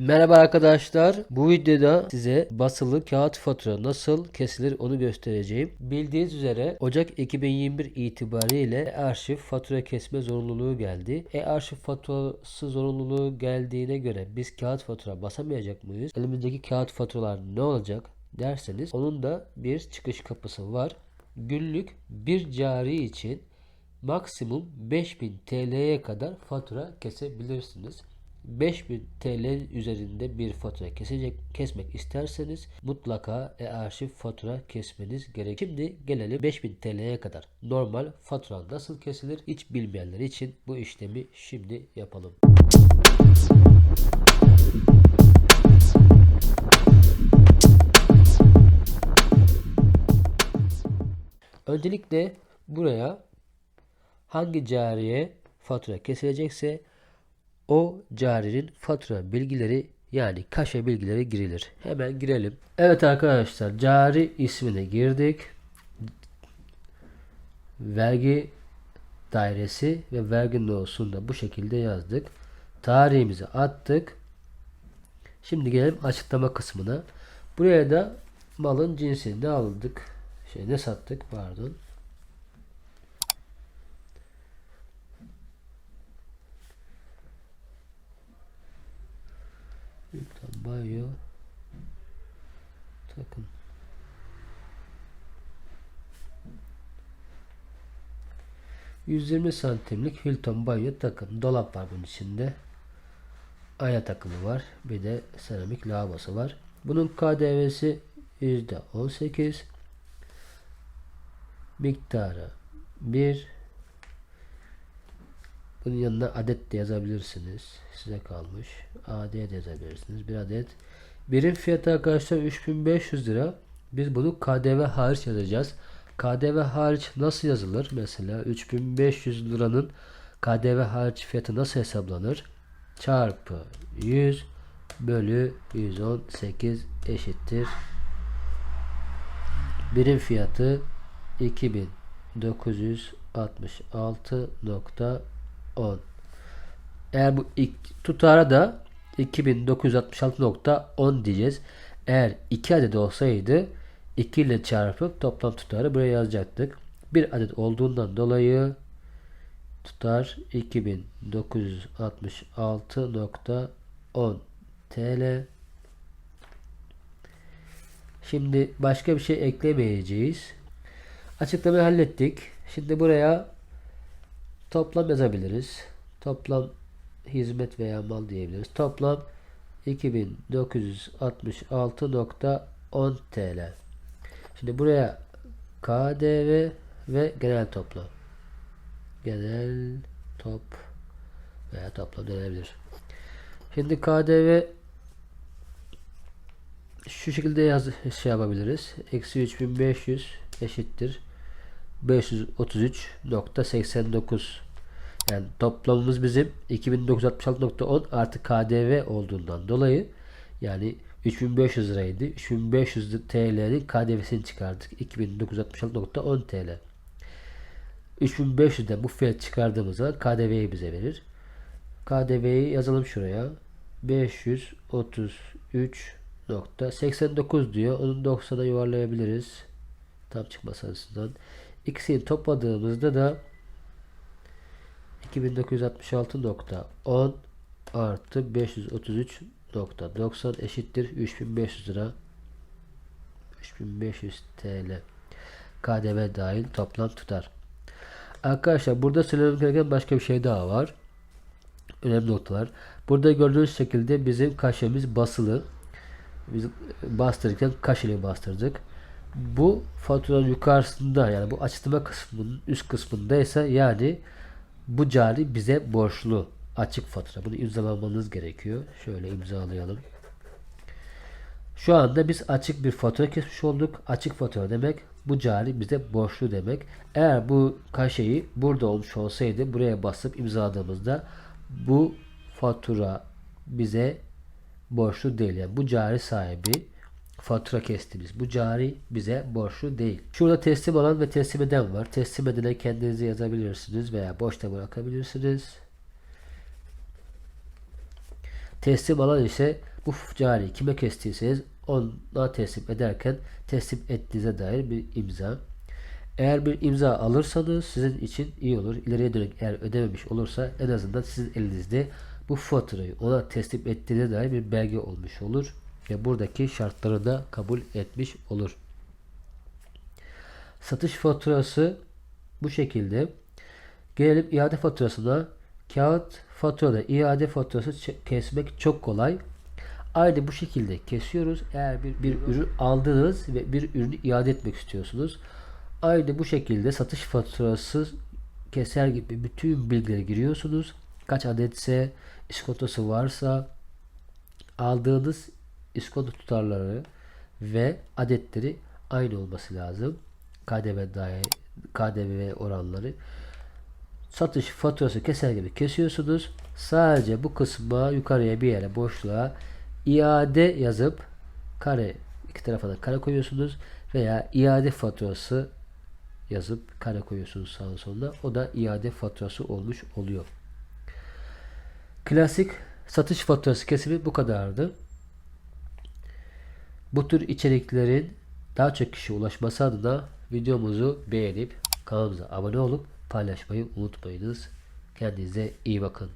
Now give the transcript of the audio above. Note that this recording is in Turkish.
Merhaba arkadaşlar. Bu videoda size basılı kağıt fatura nasıl kesilir onu göstereceğim. Bildiğiniz üzere Ocak 2021 itibariyle e-arşiv fatura kesme zorunluluğu geldi. E-arşiv faturası zorunluluğu geldiğine göre biz kağıt fatura basamayacak mıyız? Elimizdeki kağıt faturalar ne olacak derseniz onun da bir çıkış kapısı var. Günlük bir cari için maksimum 5000 TL'ye kadar fatura kesebilirsiniz. 5000 TL üzerinde bir fatura kesecek kesmek isterseniz mutlaka e-arşiv fatura kesmeniz gerek. Şimdi gelelim 5000 TL'ye kadar. Normal fatura nasıl kesilir hiç bilmeyenler için bu işlemi şimdi yapalım. Öncelikle buraya hangi cariye fatura kesilecekse o carinin fatura bilgileri yani kaşe bilgileri girilir. Hemen girelim. Evet arkadaşlar cari ismini girdik. Vergi dairesi ve vergi nosunu da bu şekilde yazdık. Tarihimizi attık. Şimdi gelelim açıklama kısmına. Buraya da malın cinsini ne aldık? Şey ne sattık pardon. Banyo takım. ...120 santimlik Hilton banyo takım. Dolap var bunun içinde. Ayna takımı var. Bir de seramik lavabosu var. Bunun KDV'si %18. Miktarı 1 bunun yanına adet de yazabilirsiniz. Size kalmış. AD de yazabilirsiniz. Bir adet. Birim fiyatı arkadaşlar 3500 lira. Biz bunu KDV hariç yazacağız. KDV hariç nasıl yazılır? Mesela 3500 liranın KDV hariç fiyatı nasıl hesaplanır? Çarpı 100 bölü 118 eşittir. Birim fiyatı 2966.10 eğer bu ilk tutara da 2966.10 diyeceğiz. Eğer 2 adet olsaydı 2 ile çarpıp toplam tutarı buraya yazacaktık. Bir adet olduğundan dolayı tutar 2966.10 TL. Şimdi başka bir şey eklemeyeceğiz. Açıklamayı hallettik. Şimdi buraya toplam yazabiliriz. Toplam hizmet veya mal diyebiliriz. Toplam 2966.10 TL. Şimdi buraya KDV ve genel toplam. Genel top veya toplam denebilir. Şimdi KDV şu şekilde yaz şey yapabiliriz. Eksi 3500 eşittir 533.89 yani toplamımız bizim 2966.10 artı KDV olduğundan dolayı yani 3500 liraydı. 3500 TL'nin KDV'sini çıkardık. 2966.10 TL. 3500'den bu fiyat çıkardığımız zaman KDV'yi bize verir. KDV'yi yazalım şuraya. 533.89 diyor. Onu 90'a yuvarlayabiliriz. Tam çıkması açısından. İkisini topladığımızda da 2966.10 artı 533.90 eşittir 3500 lira 3500 TL KDV dahil toplam tutar. Arkadaşlar burada söylemem gereken başka bir şey daha var. Önemli noktalar. Burada gördüğünüz şekilde bizim kaşemiz basılı. Biz bastırırken kaşeli bastırdık. Bu faturanın yukarısında yani bu açıklama kısmının üst kısmındaysa yani bu cari bize borçlu. Açık fatura. Bunu imzalamanız gerekiyor. Şöyle imzalayalım. Şu anda biz açık bir fatura kesmiş olduk. Açık fatura demek bu cari bize borçlu demek. Eğer bu kaşeyi burada olmuş olsaydı buraya basıp imzaladığımızda bu fatura bize borçlu değil. Yani bu cari sahibi fatura kestiniz. Bu cari bize borçlu değil. Şurada teslim alan ve teslim eden var. Teslim edene kendinizi yazabilirsiniz veya boşta bırakabilirsiniz. Teslim alan ise bu cari kime kestiyseniz ona teslim ederken teslim ettiğinize dair bir imza. Eğer bir imza alırsanız sizin için iyi olur. İleriye dönük eğer ödememiş olursa en azından sizin elinizde bu faturayı ona teslim ettiğine dair bir belge olmuş olur. Ve buradaki şartları da kabul etmiş olur. Satış faturası bu şekilde. Gelelim iade faturasına. Kağıt faturada iade faturası kesmek çok kolay. Aynı bu şekilde kesiyoruz. Eğer bir, bir ürün aldınız ve bir ürünü iade etmek istiyorsunuz. Aynı bu şekilde satış faturası keser gibi bütün bilgileri giriyorsunuz. Kaç adetse, iskontası varsa aldığınız iskonto tutarları ve adetleri aynı olması lazım. KDV dahi KDV oranları satış faturası keser gibi kesiyorsunuz. Sadece bu kısma yukarıya bir yere boşluğa iade yazıp kare iki tarafa da kare koyuyorsunuz veya iade faturası yazıp kare koyuyorsunuz sağın soluna. O da iade faturası olmuş oluyor. Klasik satış faturası kesimi bu kadardı. Bu tür içeriklerin daha çok kişi ulaşması adına videomuzu beğenip kanalımıza abone olup paylaşmayı unutmayınız. Kendinize iyi bakın.